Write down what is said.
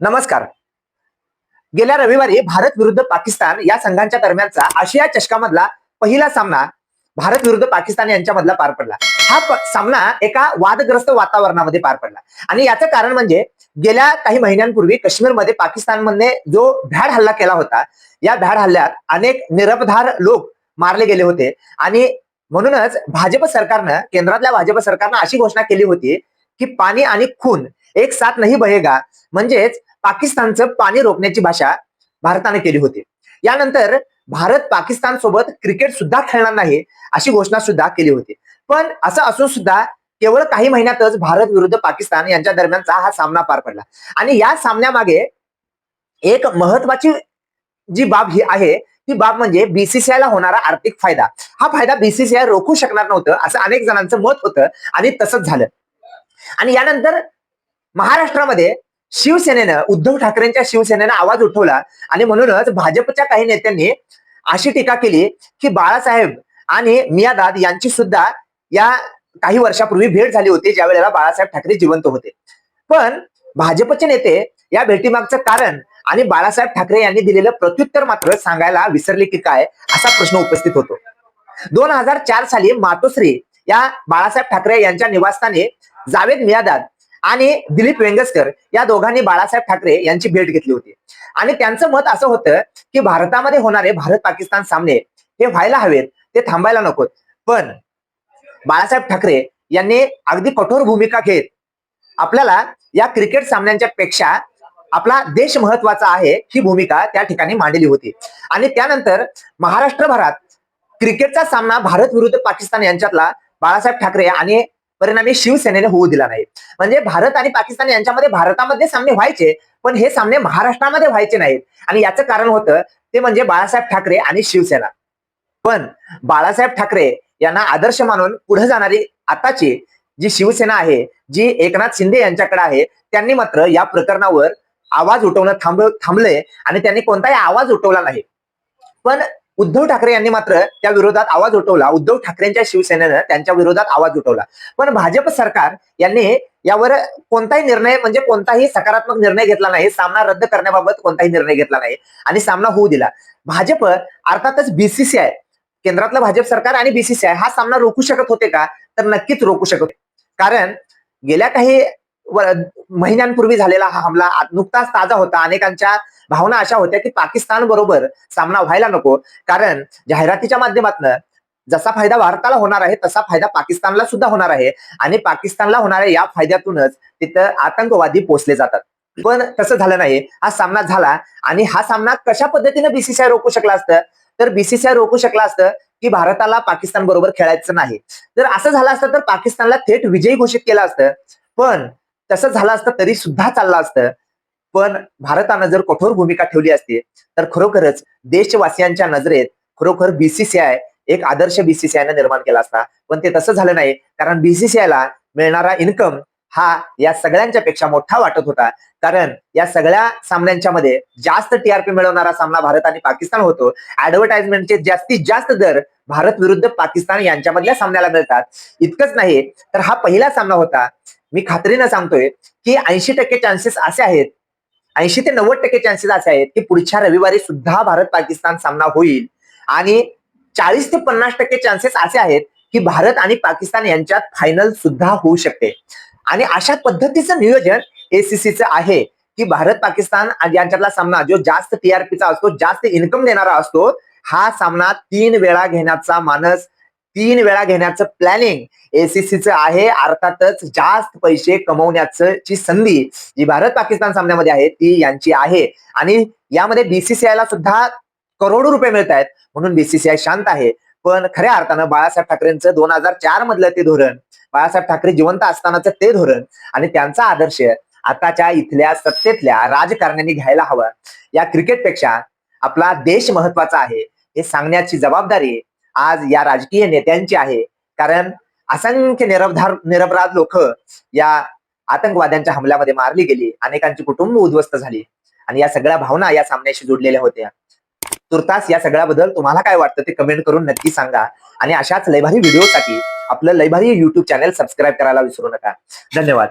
नमस्कार. गेल्या रविवारी भारत विरुद्ध पाकिस्तान या संघांच्या दरम्यानचा आशिया चषकामधला पहिला सामना भारत विरुद्ध पाकिस्तान यांच्यामधला पार पडला. हा सामना एका वादग्रस्त वातावरणामध्ये पार पडला. आणि याचं कारण म्हणजे गेल्या काही महिन्यांपूर्वी काश्मीरमध्ये पाकिस्तानमध्ये जो भ्याड हल्ला केला होता या भ्याड हल्ल्यात अनेक निरपधार लोक मारले गेले होते. आणि म्हणूनच भाजप सरकारनं केंद्रातल्या भाजप सरकारनं अशी घोषणा केली होती की पाणी आणि खून एक साथ नाही बहेगा. म्हणजेच पाकिस्तानचं पाणी रोखण्याची भाषा भारताने केली होती. यानंतर भारत पाकिस्तान सोबत क्रिकेट सुद्धा खेळणार नाही अशी घोषणा सुद्धा केली होती. पण असं असून सुद्धा केवळ काही महिन्यातच भारत विरुद्ध पाकिस्तान यांच्या दरम्यानचा हा सामना पार पडला. आणि या सामन्यामागे एक महत्वाची जी बाब ही आहे ती बाब म्हणजे बीसीसीआय ला होणारा आर्थिक फायदा. हा फायदा बीसीसीआय रोखू शकणार नव्हतं असं अनेक जणांचं मत होतं आणि तसंच झालं. आणि यानंतर महाराष्ट्रामध्ये शिवसेनेनं उद्धव ठाकरेंच्या शिवसेनेनं आवाज उठवला आणि म्हणूनच भाजपच्या काही नेत्यांनी अशी टीका केली की बाळासाहेब आणि मियादाद यांची सुद्धा या काही वर्षापूर्वी भेट झाली होती ज्या वेळेला बाळासाहेब ठाकरे जिवंत होते. पण भाजपचे नेते या भेटीमागचं कारण आणि बाळासाहेब ठाकरे यांनी दिलेलं प्रत्युत्तर मात्र सांगायला विसरले की काय असा प्रश्न उपस्थित होतो. दोन हजार चार साली मातोश्री या बाळासाहेब ठाकरे यांच्या निवासस्थानी जावेद मियादाद आणि दिलीप वेंगसकर या दोघांनी बाळासाहेब ठाकरे यांची भेट घेतली होती. आणि त्यांचं मत असं होतं की भारतामध्ये होणारे भारत पाकिस्तान सामने हे व्हायला हवेत ते थांबायला नकोत. पण बाळासाहेब ठाकरे यांनी अगदी कठोर भूमिका घेत आपल्याला या क्रिकेट सामन्यांच्या पेक्षा आपला देश महत्त्वाचा आहे ही भूमिका त्या ठिकाणी मांडली होती. आणि त्यानंतर महाराष्ट्रभरात क्रिकेटचा सामना भारत विरुद्ध पाकिस्तान यांच्यातला बाळासाहेब ठाकरे आणि परिणामी शिवसेनेने होऊ दिला नाही. म्हणजे भारत आणि पाकिस्तान यांच्यामध्ये भारतामध्ये सामने व्हायचे पण हे सामने महाराष्ट्रामध्ये व्हायचे नाहीत. आणि याचं कारण होतं ते म्हणजे बाळासाहेब ठाकरे आणि शिवसेना. पण बाळासाहेब ठाकरे यांना आदर्श मानून पुढे जाणारी आताची जी शिवसेना आहे जी एकनाथ शिंदे यांच्याकडे आहे त्यांनी मात्र या प्रकरणावर आवाज उठवणं थांब थांबले आणि त्यांनी कोणताही आवाज उठवला नाही. पण उद्धव ठाकरे यांनी मात्र त्या विरोधात आवाज उठवला. उद्धव ठाकरेंच्या शिवसेनेनं त्यांच्या विरोधात आवाज उठवला. पण भाजप सरकार यांनी यावर कोणताही निर्णय म्हणजे कोणताही सकारात्मक निर्णय घेतला नाही. सामना रद्द करण्याबाबत कोणताही निर्णय घेतला नाही. आणि सामना होऊ दिला. भाजप अर्थातच बीसीसीआय केंद्रातलं भाजप सरकार आणि बीसीसीआय हा सामना रोखू शकत होते का? तर नक्कीच रोखू शकत कारण गेल्या काही महिन्यांपूर्वी झालेला हा हमला नुकताच ताजा होता. अनेकांच्या भावना अशा होत्या की पाकिस्तान बरोबर सामना व्हायला नको. कारण जाहिरातीच्या माध्यमातून जसा फायदा भारताला होणार आहे तसा फायदा पाकिस्तानला सुद्धा होणार आहे. आणि पाकिस्तानला होणाऱ्या या फायद्यातूनच तिथं आतंकवादी पोचले जातात. पण तसं झालं नाही. हा सामना झाला आणि हा सामना कशा पद्धतीने बीसीसीआय रोखू शकला असतं? तर बीसीसीआय रोखू शकला असतं की भारताला पाकिस्तान बरोबर खेळायचं नाही. जर असं झालं असतं तर पाकिस्तानला थेट विजयी घोषित केलं असतं. पण तसं झालं असतं तरी सुद्धा चाललं असतं. पण भारतानं जर कठोर भूमिका ठेवली असती तर खरोखरच देशवासियांच्या नजरेत खरोखर बीसीसीआय एक आदर्श बीसीसीआयनं निर्माण केला असता. पण ते तसं झालं नाही कारण बीसीसीआयला मिळणारा इन्कम हा या सगळ्यांच्या पेक्षा मोठा वाटत होता. कारण या सगळ्या सामन्यांच्या मध्ये जास्त टीआरपी मिळवणारा सामना भारत आणि पाकिस्तान होतो. ऍडव्हर्टाइजमेंटचे जास्तीत जास्त दर भारत विरुद्ध पाकिस्तान यांच्यामधल्या सामन्याला मिळतात. इतकंच नाही तर हा पहिला सामना होता. मी खात्रीनं सांगतोय की ऐंशी टक्के चान्सेस असे आहेत ऐंशी ते नव्वद टक्के चान्सेस असे आहेत की पुढच्या रविवारी सुद्धा भारत पाकिस्तान सामना होईल. आणि चाळीस ते पन्नास टक्के चान्सेस असे आहेत की भारत आणि पाकिस्तान यांच्यात फायनल सुद्धा होऊ शकते. आणि अशा पद्धतीचं नियोजन एसीसीचं आहे की भारत पाकिस्तान यांच्यातला सामना जो जास्त टीआरपीचा असतो जास्त इन्कम देणारा असतो हा सामना तीन वेळा घेण्याचा मानस तीन वेळा घेण्याचं प्लॅनिंग एसीसीचं आहे. अर्थातच जास्त पैसे कमवण्याचं ची संधी जी भारत पाकिस्तान सामन्यामध्ये आहे ती यांची आहे. आणि यामध्ये बीसीसीआयला सुद्धा करोडो रुपये मिळत आहेत म्हणून बीसीसीआय शांत आहे. पण खऱ्या अर्थानं बाळासाहेब ठाकरेंचं दोन हजार चार मधलं ते धोरण बाळासाहेब ठाकरे जिवंत असतानाचं ते धोरण आणि त्यांचा आदर्श आताच्या इथल्या सत्तेतल्या राजकारण्यांनी घ्यायला हवा. या क्रिकेटपेक्षा आपला देश महत्त्वाचा आहे हे सांगण्याची जबाबदारी आज या राजकीय नेत्यांची आहे. कारण असंख्य निरपधार निरपराध लोक या आतंकवाद्यांच्या हमल्यामध्ये मारली गेली. अनेकांची कुटुंब उद्ध्वस्त झाली. आणि या सगळ्या भावना या सामन्याशी जोडलेल्या होत्या. तुर्तास या सगळ्याबद्दल तुम्हाला काय वाटतं ते कमेंट करून नक्की सांगा. आणि अशाच लयभारी व्हिडिओसाठी आपलं लयभारी युट्यूब चॅनल सबस्क्राईब करायला विसरू नका. धन्यवाद.